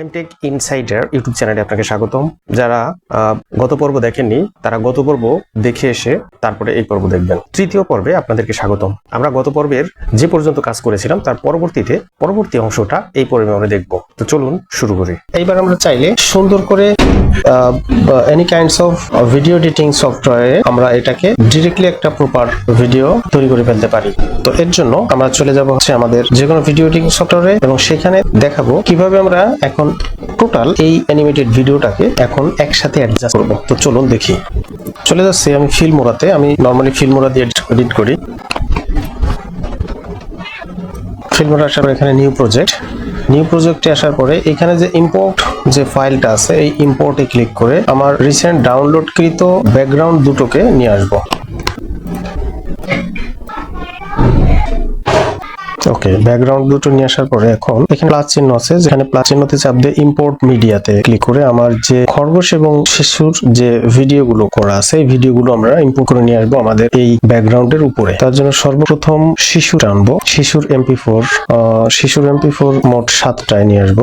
MTech insider YouTube চ্যানেলে আপনাকে স্বাগতম। যারা গত পর্ব দেখেননি, তারা গত পর্ব দেখে এসে তারপরে এই পর্ব দেখবেন। তৃতীয় পর্বে আপনাদেরকে স্বাগতম। আমরা গত পর্বের যে পর্যন্ত কাজ করেছিলাম, তার পরবর্তীতে পরবর্তী অংশটা এই পর্বে আমরা দেখব। তো চলুন শুরু করি। এইবার আমরা চাইলে সুন্দর করে any kinds of video editing সফটওয়্যারে আমরা এটাকে ডিরেক্টলি একটা প্রপার ভিডিও তৈরি করে ফেলতে পারি। তো এর জন্য আমরা চলে যাব হচ্ছে আমাদের যে কোনো ভিডিও এডিটিং সফটওয়্যারে এবং সেখানে দেখাবো কীভাবে আমরা এখন টোটাল এই অ্যানিমেটেড ভিডিওটাকে এখন একসাথে অ্যাডজাস্ট করব। তো চলুন দেখি। চলে যাচ্ছে আমি ফিল্মোরাতে আমি নর্মালি ফিল্মোরা দিয়ে এডিট করি। ফিল্মোরা আসার এখানে নিউ প্রজেক্ট নিউ প্রজেক্টে আসার পরে এখানে যে ইম্পোর্ট যে ফাইলটা আছে, এই ইম্পোর্টে ক্লিক করে আমার রিসেন্ট ডাউনলোডকৃত ব্যাকগ্রাউন্ড দুটোকে নিয়ে আসব। ওকে ব্যাকগ্রাউন্ড দুটো নিয়ে আসার পরে এখন এখানে প্লাস চিহ্ন আছে, যেখানে প্লাস চিহ্নতে চাপ দিয়ে ইম্পোর্ট মিডিয়াতে ক্লিক করে আমার যে খরগোশ এবং শিশুর যে ভিডিওগুলো করা আছে, এই ভিডিওগুলো আমরা ইম্পোর্ট করে নিয়ে আসব আমাদের এই ব্যাকগ্রাউন্ডের উপরে। তার জন্য সর্বপ্রথম শিশু টানবো শিশুর এমপি ফোর শিশুর এমপি ফোর মোট সাতটায় নিয়ে আসব।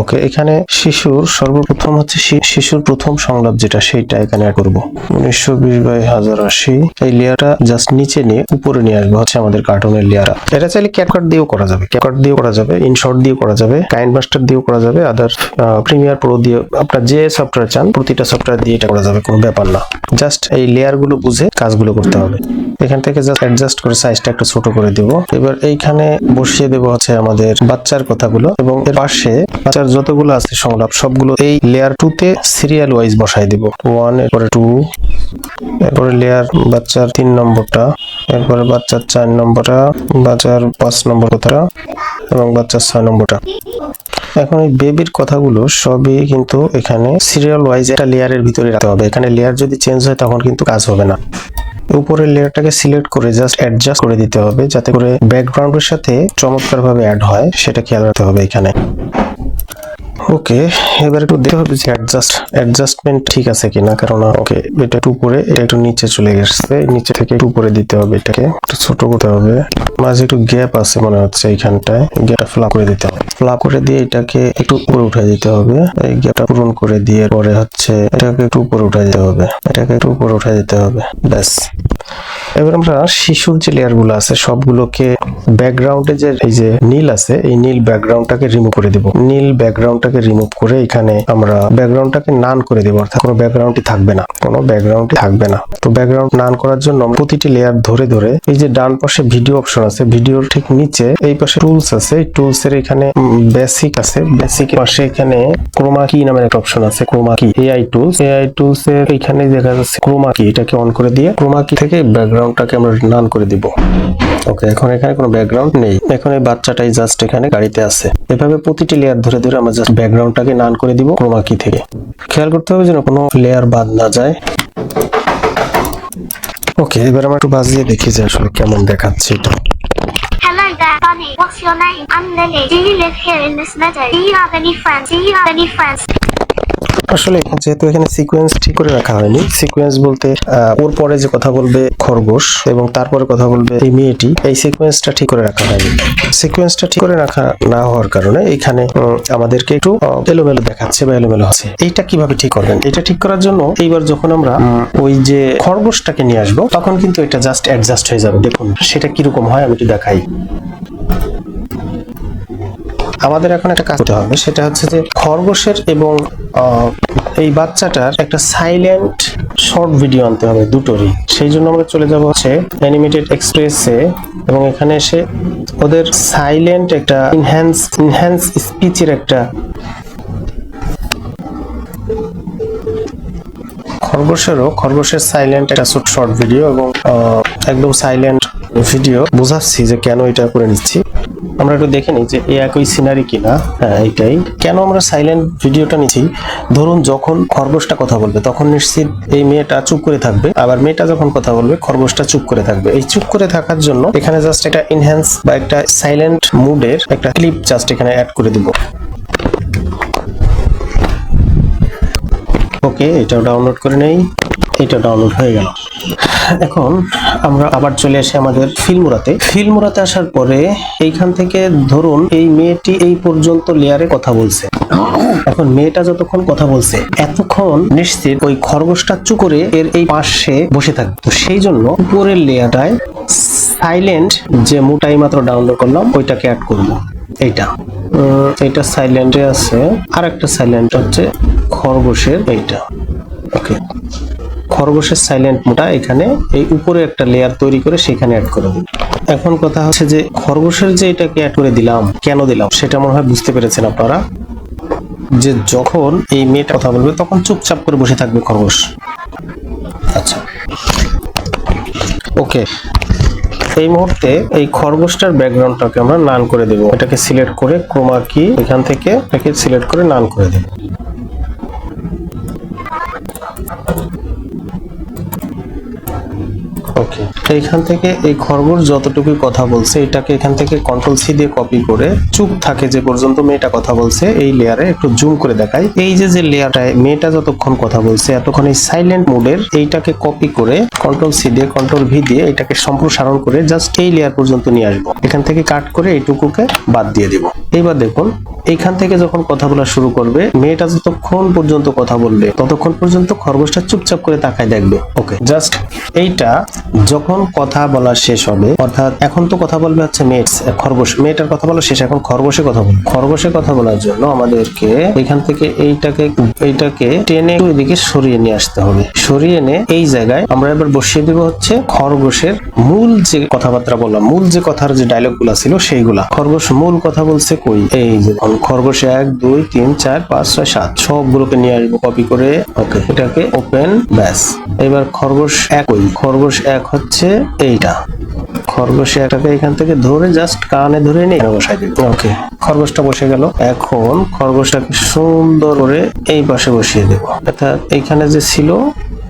ওকে এখানে শিশুর সর্বপ্রথম হচ্ছে শিশুর প্রথম সংলাপ যেটা সেইটা এখানে করব। উনিশশো বিশ বাই হাজার আশি, এই লেয়ারটা জাস্ট নিচে নিয়ে উপরে নিয়ে আসবে, হচ্ছে আমাদের কার্টুনের লেয়ারটা এটা চাইলে ক্যাপকাট দিয়েও করা যাবে। ক্যাপকাট দিয়েও করা যাবে, ইনশর্ট দিয়েও করা যাবে কাইন্ড মাস্টার দিয়েও করা যাবে, আদার প্রিমিয়ার প্রো দিয়ে আপনার যে সফটওয়্যার চান, প্রতিটা সফটওয়্যার দিয়ে এটা করা যাবে, কোনো ব্যাপার না। জাস্ট এই লেয়ারগুলো বুঝে কাজগুলো করতে হবে। এখান থেকে জাস্ট অ্যাডজাস্ট করে সাইজটা একটু ছোট করে দিব। এবার এইখানে বসিয়ে দেবো হচ্ছে আমাদের বাচ্চার কথাগুলো এবং এর পাশে বাচ্চার যতগুলো আছে সংলাপ, সবগুলো এই লেয়ার টু তে সিরিয়াল ওয়াইজ বসাই দিব। ওয়ান এরপরে টু এরপরে লেয়ার বাচ্চার তিন নম্বরটা, এরপরে বাচ্চার চার নম্বরটা, বাচ্চার পাঁচ নম্বর কথাটা এবং বাচ্চার ছয় নম্বরটা। এখন এই বেবির কথাগুলো সবই কিন্তু এখানে সিরিয়াল ওয়াইজ একটা লেয়ারের ভিতরে রাখতে হবে। এখানে লেয়ার যদি চেঞ্জ হয় তখন কিন্তু কাজ হবে না। উপরের লেয়ারটাকে সিলেক্ট করে জাস্ট অ্যাডজাস্ট করে দিতে হবে যাতে করে ব্যাকগ্রাউন্ডের সাথে চমৎকারভাবে অ্যাড হয়, সেটা খেয়াল রাখতে হবে এখানে। ওকে, এবার একটু দেখতে হবে যে অ্যাডজাস্ট অ্যাডজাস্টমেন্ট ঠিক আছে কিনা কারণ ওকে, এটা একটু উপরে, এটা একটু নিচে চলে গেছে, নিচে থেকে একটু উপরে দিতে হবে এটাকে, একটু ছোট করতে হবে। মাঝে একটু গ্যাপ আছে মনে হচ্ছে এইখানটায় গ্যাপটা ফ্লাপ করে দিতে হবে। ফ্লাপ করে দিয়ে এটাকে একটু উপরে উঠে দিতে হবে। এই গ্যাপটা পূরণ করে দিয়ে পরে হচ্ছে, এটাকে একটু উপরে উঠে দিতে হবে। এটাকে একটু উপরে উঠে দিতে হবে, ব্যাস। এবার আমরা শিশুর যে লেয়ারগুলো আছে, সবগুলোকে ব্যাকগ্রাউন্ডে যে এই যে নীল আছে, এই নীল ব্যাকগ্রাউন্ডটাকে রিমুভ করে দিব। নীল ব্যাকগ্রাউন্ডটাকে রিমুভ করে এখানে আমরা ব্যাকগ্রাউন্ডটাকে নান করে দিব, অর্থাৎ কোনো ব্যাকগ্রাউন্ডই থাকবে না। কোনো ব্যাকগ্রাউন্ডই থাকবে না। তো ব্যাকগ্রাউন্ড নান করার জন্য প্রতিটি লেয়ার ধরে ধরে এই যে ডান পাশে ভিডিও অপশন আছে ভিডিওর ঠিক নিচে এই পাশে টুলস আছে, এই টুলস এর এখানে বেসিক আছে। বেসিক পাশে এখানে ক্রোমা কি নামের একটা অপশন আছে ক্রোমা কি এআই টুলস এআই টুলস এর এখানে দেখা যাচ্ছে ক্রোমা কি এটাকে অন করে দিয়ে ক্রোমা কি থেকে ব্যাকগ্রাউন্ডটাকে আমরা নান করে দিব ওকে এখন এখানে কোনো ব্যাকগ্রাউন্ড নেই এখন এই বাচ্চাটাই জাস্ট এখানে গাড়িতে আছে এভাবে প্রতিটি লেয়ার ধরে ধরে আমরা জাস্ট ব্যাকগ্রাউন্ডটাকে নান করে দিব ক্রোমা কি থেকে খেয়াল করতে হবে যেন কোনো লেয়ার বাদ না যায় ওকে এবার আমরা একটু বাজিয়ে দেখি যে আসলে কেমন দেখাচ্ছে এটা. What's your name? I'm Lily. Do you live here in this meadow? Do you have any friends? Do you have any friends? আসলে যেহেতু এখানে সিকোয়েন্স ঠিক করে রাখা হয়নি সিকোয়েন্স বলতে ওর পরে যে কথা বলবে খরগোশ এবং তারপরে কথা বলবে এই মেয়েটি, এই সিকোয়েন্সটা ঠিক করে রাখা হয়নি। সিকোয়েন্সটা ঠিক করে রাখা না হওয়ার কারণে এখানে আমাদেরকে একটু এলোমেলো দেখাচ্ছে বা এলোমেলো হচ্ছে। এইটা কীভাবে ঠিক করবেন? এটা ঠিক করার জন্য এইবার যখন আমরা ওই যে খরগোশটাকে নিয়ে আসব, তখন কিন্তু এটা জাস্ট অ্যাডজাস্ট হয়ে যাবে। দেখুন, সেটা কীরকম হয় আমি একটু দেখাই। আমাদের এখন একটা কাজ করতে হবে। সেটা হচ্ছে যে খরগোশের এবং এই বাচ্চাটার একটা সাইলেন্ট শর্ট ভিডিও আনতে হবে দুটোরই। সেই জন্য আমরা চলে যাব হচ্ছে অ্যানিমেটেড এক্সপ্রেসে এবং এখানে এসে ওদের সাইলেন্ট একটা ইনহ্যান্স ইনহ্যান্স স্পিচের একটা খরগোশেরও, খরগোশের সাইলেন্ট একটা শর্ট ভিডিও এবং একদম সাইলেন্ট ভিডিও বোঝাচ্ছি যে কেন এটা করে নিচ্ছি। আমরা একটু দেখে নিই যে এই একই সিনারি কিনা। হ্যাঁ এটাই কেন আমরা সাইলেন্ট ভিডিওটা নিচ্ছি? ধরুন যখন খরগোশটা কথা বলবে, তখন নিশ্চিত এই মেয়েটা চুপ করে থাকবে। আবার মেয়েটা যখন কথা বলবে, খরগোশটা চুপ করে থাকবে। এই চুপ করে থাকার জন্য এখানে জাস্ট একটা ইনহ্যান্স বা একটা সাইলেন্ট মুডের একটা ক্লিপ জাস্ট এখানে অ্যাড করে দিব। ওকে এটাও ডাউনলোড করে নেই। এটা ডাউনলোড হয়ে গেল। এখন আমরা আবার চলে আসি আমাদের ফিল্মুরাতে। ফিল্মুরাতে আসার পরে এইখান থেকে ধরুন এই মেয়েটি এই পর্যন্ত লেয়ারে কথা বলছে। এখন মেয়েটা যতক্ষণ কথা বলছে, এতক্ষণ নিশ্চিত ওই খরগোশটা চুপ করে এর এই পাশে বসে থাকবে। তো সেই জন্য উপরের লেয়ারটায় সাইলেন্ট যে মুটাই মাত্র ডাউনলোড করলাম, ওইটাকে অ্যাড করব। এইটা। এটা সাইলেন্টে আছে। আর একটা সাইলেন্ট হচ্ছে খরগোশের এইটা। ওকে খরগোশের সাইলেন্ট মোটা এখানে এই উপরে একটা লেয়ার তৈরি করে সেখানে অ্যাড করে দিই এখন কথা হচ্ছে যে খরগোশের যে এটাকে অ্যাড করে দিলাম, কেন দিলাম, সেটা মনে হয় বুঝতে পেরেছেন আপনারা, যে যখন এই মেয়েটা কথা বলবে তখন চুপচাপ করে বসে থাকবে খরগোশ। আচ্ছা। ওকে। এই মুহূর্তে এই খরগোশটার ব্যাকগ্রাউন্ডটাকে আমরা নান করে দেব। এটাকে সিলেক্ট করে ক্রোমা কি এখান থেকে এটাকে সিলেক্ট করে নান করে দেব। ওকে এইখান থেকে এই খরগোশ যতটুকু কথা বলছে, এটাকে এখান থেকে কন্ট্রোল সি দিয়ে কপি করে চুপ থাকে যে পর্যন্ত মেয়েটা কথা বলছে, এই লেয়ারে একটু জুম করে দেখাই। এই যে যে লেয়ারটায় মেয়েটা যতক্ষণ কথা বলছে, এতক্ষণ এই সাইলেন্ট মোডের এইটাকে কপি করে কন্ট্রোল সি দিয়ে কন্ট্রোল ভি দিয়ে এটাকে সম্প্রসারণ করে জাস্ট এই লেয়ার পর্যন্ত নিয়ে আসব। এখান থেকে কাট করে এইটুকুকে বাদ দিয়ে দিব। এইবার দেখুন এইখান থেকে যখন কথা বলা শুরু করবে, মেয়েটা যতক্ষণ পর্যন্ত কথা বলবে, ততক্ষণ পর্যন্ত খরগোশটা চুপচাপ করে তাকায় দেখবে। ওকে জাস্ট এইটা যখন কথা বলা শেষ হবে, অর্থাৎ এখন তো কথা বলবে হচ্ছে মেয়ে খরগোশ, মেয়েটার কথা বলা শেষ, এখন খরগোশে কথা বলবে। খরগোশে কথা বলার জন্য আমাদেরকে এখান থেকে এইটাকে এইটাকে টেনে এদিকে সরিয়ে নিয়ে আসতে হবে। সরিয়ে এনে এই জায়গায় আমরা এবার বসিয়ে দিব হচ্ছে খরগোশের মূল যে কথাবার্তা বললাম, মূল যে কথার যে ডায়লগগুলা ছিল সেইগুলা। খরগোশ মূল কথা বলছে কই? এই যে খরগোশ এক, দুই, তিন, চার, পাঁচ, ছয়, সাত, সবগুলোকে নিয়ে আসব কপি করে। ওকে এটাকে ওপেন ব্যাস। এবার খরগোশ এক ওই খরগোশ এক হচ্ছে এইটা। খরগোশ একটাকে এখান থেকে ধরে জাস্ট কানে ধরে নিয়ে বসাই দিই ওকে খরগোশটা বসে গেল। এখন খরগোশটাকে সুন্দর করে এই পাশে বসিয়ে দেবো। অর্থাৎ এইখানে যে ছিল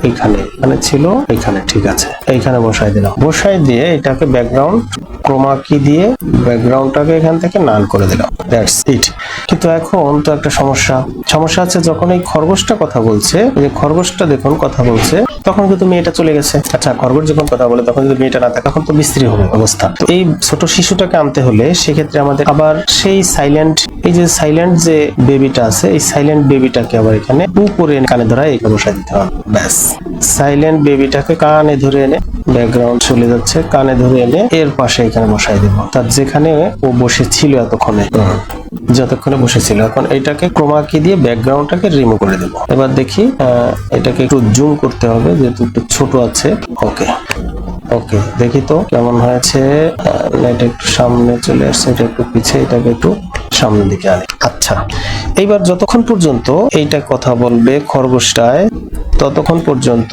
এখানে মানে ছিল এখানে ঠিক আছে। এইখানে বসাই দিলাম। বসাই দিয়ে এটাকে ব্যাকগ্রাউন্ড ক্রোমা কি দিয়ে ব্যাকগ্রাউন্ডটাকে এখান থেকে নান করে দিলাম। দ্যাটস ইট কিন্তু এখন তো একটা সমস্যা। সমস্যা আছে যখন এই খরগোশটা কথা বলছে, এই যে খরগোশটা দেখুন কথা বলছে, তখন কিন্তু মেয়েটা চলে গেছে। আচ্ছা খরগোশ যখন কথা বলে, তখন যদি মেয়েটা না থাকে, তখন তো বিস্ত্রী হবে অবস্থা। তো এই ছোট শিশুটাকে আনতে হলে সেক্ষেত্রে আমাদের আবার সেই সাইলেন্ট এই যে সাইলেন্ট যে বেবিটা আছে, এই সাইলেন্ট বেবিটাকে আবার এখানে উপরে কানে ধরা এখানে বসাই দিতে হবে। ব্যাস। সাইলেন্ট বেবিটাকে কানে ধরে এনে ব্যাকগ্রাউন্ড চলে যাচ্ছে, কানে ধরে এনে এর পাশে এখানে বসাই দেব। তার যেখানে ও বসে ছিল এতক্ষণে, যতক্ষণে বসেছিল। এখন এটাকে ক্রোমা কি দিয়ে ব্যাকগ্রাউন্ডটাকে রিমুভ করে দেব। এবার দেখি এটাকে একটু জুম করতে হবে, যেহেতু একটু ছোট আছে। ওকে ওকে দেখি তো কেমন হয়েছে। এটা একটু সামনে চলে আসছে, এটা একটু পিছিয়ে এটাকে একটু সামনের দিকে আনে। আচ্ছা এইবার যতক্ষণ পর্যন্ত এইটা কথা বলবে খরগোশটায় ততক্ষণ পর্যন্ত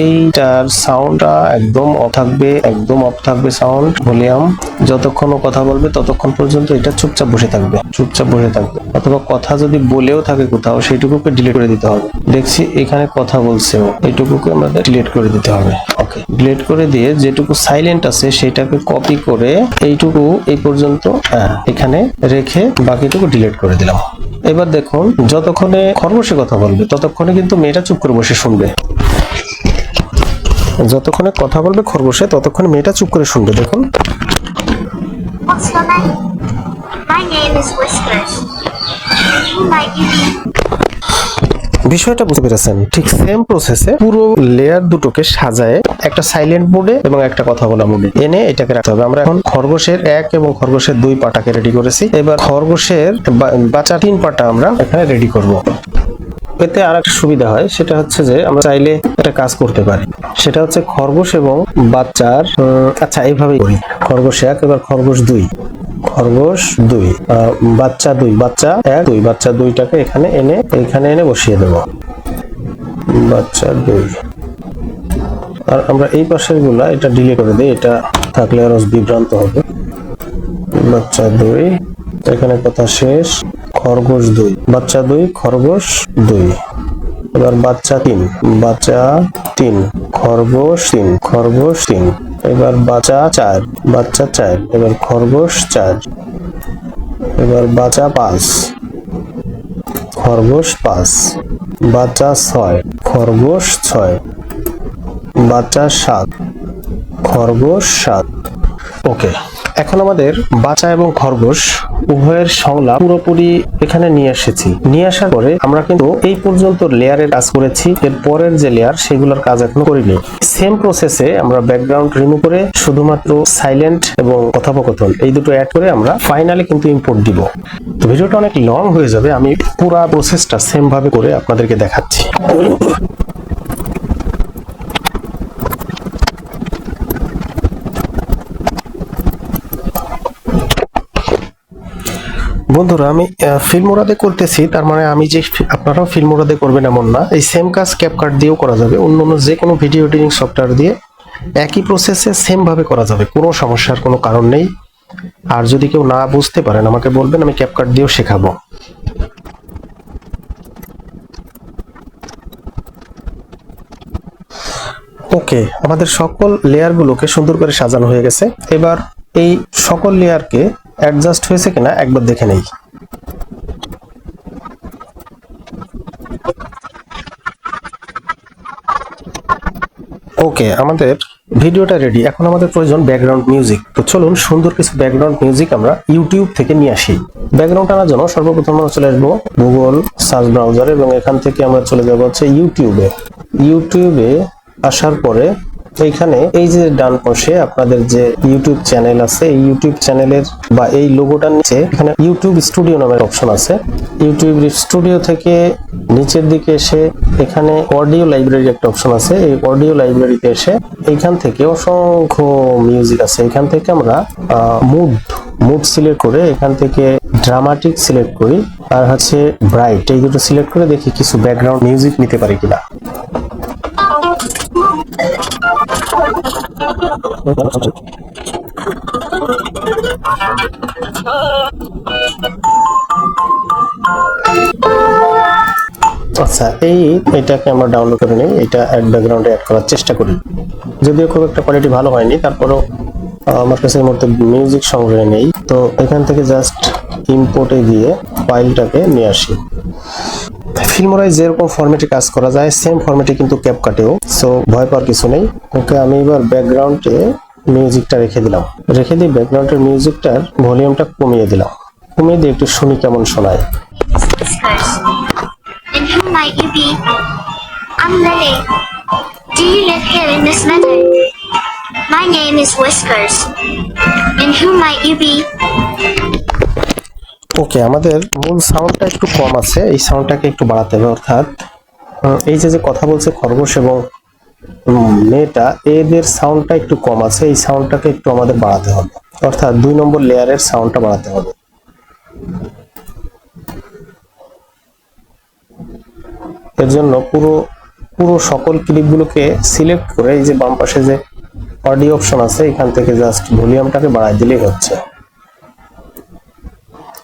এইটার সাউন্ডটা একদম অফ থাকবে একদম অফ থাকবে সাউন্ড ভলিউম যতক্ষণ ও কথা বলবে ততক্ষণ পর্যন্ত এটা চুপচাপ বসে থাকবে চুপচাপ বসে থাকবে। অথবা কথা যদি বলেও থাকে কোথাও সেইটুকুকে ডিলিট করে দিতে হবে। দেখছি এখানে কথা বলছে ও এইটুকুকে আমাদের ডিলিট করে দিতে হবে। ওকে ডিলিট করে দিয়ে যেটুকু সাইলেন্ট আছে সেটাকে কপি করে এইটুকু এই পর্যন্ত হ্যাঁ, এখানে রেখে বাকিটুকু ডিলিট করে দিলাম। এবার দেখুন, যতক্ষণে খরগোশে কথা বলবে, ততক্ষণে কিন্তু মেয়েটা চুপ করে বসে শুনবে। যতক্ষণে কথা বলবে খরগোশে, ততক্ষণে মেয়েটা চুপ করে শুনবে, দেখুন। বিষয়টা বুঝতে পেরেছেন। ঠিক সেম প্রসেসে পুরো লেয়ার দুটোকে সাজায় একটা সাইলেন্ট মোডে এবং একটা কথা বলা মোডে এনে এটাকে রাখতে হবে। আমরা এখন খরগোশের এক এবং খরগোশের দুই পাটাকে রেডি করেছি। এবার খরগোশের বাচ্চা তিন পাটা আমরা এখানে রেডি করব। এতে আর একটা সুবিধা হয়, সেটা হচ্ছে যে আমরা চাইলে একটা কাজ করতে পারি। সেটা হচ্ছে খরগোশ এবং বাচ্চার আচ্ছা এইভাবেই করি। খরগোশ এক, এবার খরগোশ দুই। খরগোশ দুই বাচ্চা দুই, বাচ্চা এক, দুই, বাচ্চা দুইটাকে এখানে এনে এখানে এনে বসিয়ে দেব। বাচ্চা দুই। আর আমরা এই পাশেরগুলা এটা ডিলে করে দিই, এটা থাকলে আরও বিভ্রান্ত হবে। বাচ্চা দুই, এখানে কথা শেষ। খরগোশ দুই, বাচ্চা দুই, খরগোশ দুই। এবার বাচ্চা তিন বাচ্চা তিন, খরগোশ তিন খরগোশ তিন। এবার বাচ্চা চার বাচ্চা চার, এবার খরগোশ চার, এবার বাচ্চা পাঁচ, খরগোশ পাঁচ, বাচ্চা ছয়, খরগোশ ছয়, বাচ্চা সাত, খরগোশ সাত। ওকে। এখন আমাদের বাচ্চা এবং খরগোশ উভয়ের সংলাপ পুরোপুরি এখানে নিয়ে এসেছি। নিয়ে আসার পরে আমরা কিন্তু এই পর্যন্ত লেয়ারের কাজ করেছি। এর পরের যে লেয়ার, সেগুলোর কাজ এখনও করিনি। সেম প্রসেসে আমরা ব্যাকগ্রাউন্ড রিমুভ করে শুধুমাত্র সাইলেন্ট এবং কথোপকথন এই দুটো অ্যাড করে আমরা ফাইনালি কিন্তু ইম্পোর্ট দিব। তো ভিডিওটা অনেক লং হয়ে যাবে। আমি পুরো প্রসেসটা সেম ভাবে করে আপনাদেরকে দেখাচ্ছি। বন্ধুরা, আমি ফিল্মোরাদে করতেছি, তার মানে আমি যে আপনারাও ফিল্মোরাদে করবেন এমন না। এই সেম কাজ ক্যাপকাট দিয়েও করা যাবে। অন্য অন্য যে কোনো ভিডিও এডিটিং সফটওয়্যার দিয়ে একই প্রসেসে সেম ভাবে করা যাবে। কোনো সমস্যার কোনো কারণ নেই। আর যদি কেউ না বুঝতে পারেন, আমাকে বলবেন, আমি ক্যাপকাট দিয়েও শেখাবো। ওকে আমাদের সকল লেয়ারগুলোকে সুন্দর করে সাজানো হয়ে গেছে। এবার এই সকল লেয়ারকে অ্যাডজাস্ট হয়েছে কিনা একবার দেখে নেই। ওকে আমাদের ভিডিওটা রেডি এখন আমাদের প্রয়োজন ব্যাকগ্রাউন্ড মিউজিক তো চলুন সুন্দর কিছু ব্যাকগ্রাউন্ড মিউজিক আমরা ইউটিউব থেকে নিয়ে আসি। ব্যাকগ্রাউন্ড আনার জন্য সর্বপ্রথম আমরা চলে আসব গুগল সার্চ ব্রাউজার এবং এখান থেকে আমরা চলে যাব হচ্ছে ইউটিউবে ইউটিউবে আসার পরে এইখানে এই যে ডান পাশে আপনাদের যে ইউটিউব চ্যানেল আছে, এই ইউটিউব চ্যানেলের বা এই লোগোটার নিচে এখানে ইউটিউব স্টুডিও নামের অপশন আছে। ইউটিউব স্টুডিও থেকে নিচের দিকে এসে এখানে অডিও লাইব্রেরি একটা অপশন আছে। এই অডিও লাইব্রেরিতে এসে এইখান থেকে অসংখ্য মিউজিক আছে। এখান থেকে আমরা মুড মুড সিলেক্ট করে এখান থেকে ড্রামাটিক সিলেক্ট করি। আর হচ্ছে ব্রাইট এই দুটো সিলেক্ট করে দেখি কিছু ব্যাকগ্রাউন্ড মিউজিক নিতে পারি কিনা। আচ্ছা এই এটাকে আমরা ডাউনলোড করে নিই, এটা অ্যাড ব্যাকগ্রাউন্ডে অ্যাড করার চেষ্টা করি। যদিও খুব একটা কোয়ালিটি ভালো হয়নি, তারপরেও আমার কাছে মধ্যে মিউজিক সংগ্রহে নেই। তো এখান থেকে জাস্ট ইম্পোর্টে গিয়ে ফাইলটাকে নিয়ে আসি। ফিল্মোরাই যেরকম ফরম্যাটে কাজ করা যায় সেম ফরম্যাটে কিন্তু ক্যাপ কাটেও। সো ভয় পাওয়ার কিছু নেই। ওকে, আমি এবার ব্যাকগ্রাউন্ডে মিউজিকটা রেখে দিলাম। রেখে দিয়ে ব্যাকগ্রাউন্ডের মিউজিকটার ভলিউমটা কমিয়ে দিলাম। কমিয়ে দিয়ে একটু শুনি কেমন শোনায়? My name is Whiskers. And who might you be? ওকে আমাদের মূল সাউন্ডটা একটু কম আছে। এই সাউন্ডটাকে একটু বাড়াতে হবে, অর্থাৎ এই যে যে কথা বলছে খরগোশ এবং মেয়েটা, এদের সাউন্ডটা একটু কম আছে। এই সাউন্ডটাকে একটু আমাদের বাড়াতে হবে। অর্থাৎ, দুই নম্বর লেয়ারের সাউন্ডটা বাড়াতে হবে। এর জন্য পুরো পুরো সকল ক্লিপগুলোকে সিলেক্ট করে, এই যে বাম পাশে যে অডিও অপশন আছে, এখান থেকে জাস্ট ভলিউমটাকে বাড়ায় দিলেই হচ্ছে।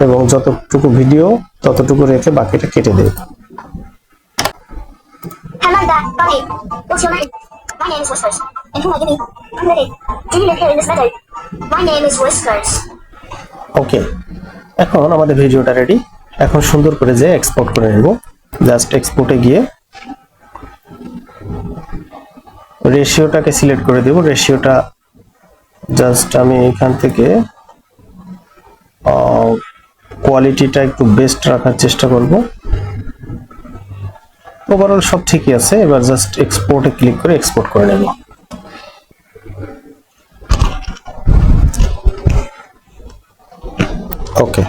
এবং যতটুকু ভিডিও ততটুকু রেখে বাকিটা কেটে দেব ওকে এখন আমাদের ভিডিওটা রেডি এখন সুন্দর করে যে এক্সপোর্ট করে নেব। জাস্ট এক্সপোর্টে গিয়ে রেশিওটাকে সিলেক্ট করে দেব। রেশিওটা জাস্ট আমি এখান থেকে কোয়ালিটিটা একটু বেস্ট রাখার চেষ্টা করব। ওভারঅল সব ঠিকই আছে, এবার জাস্ট এক্সপোর্টে ক্লিক করে এক্সপোর্ট করে নেব। ওকে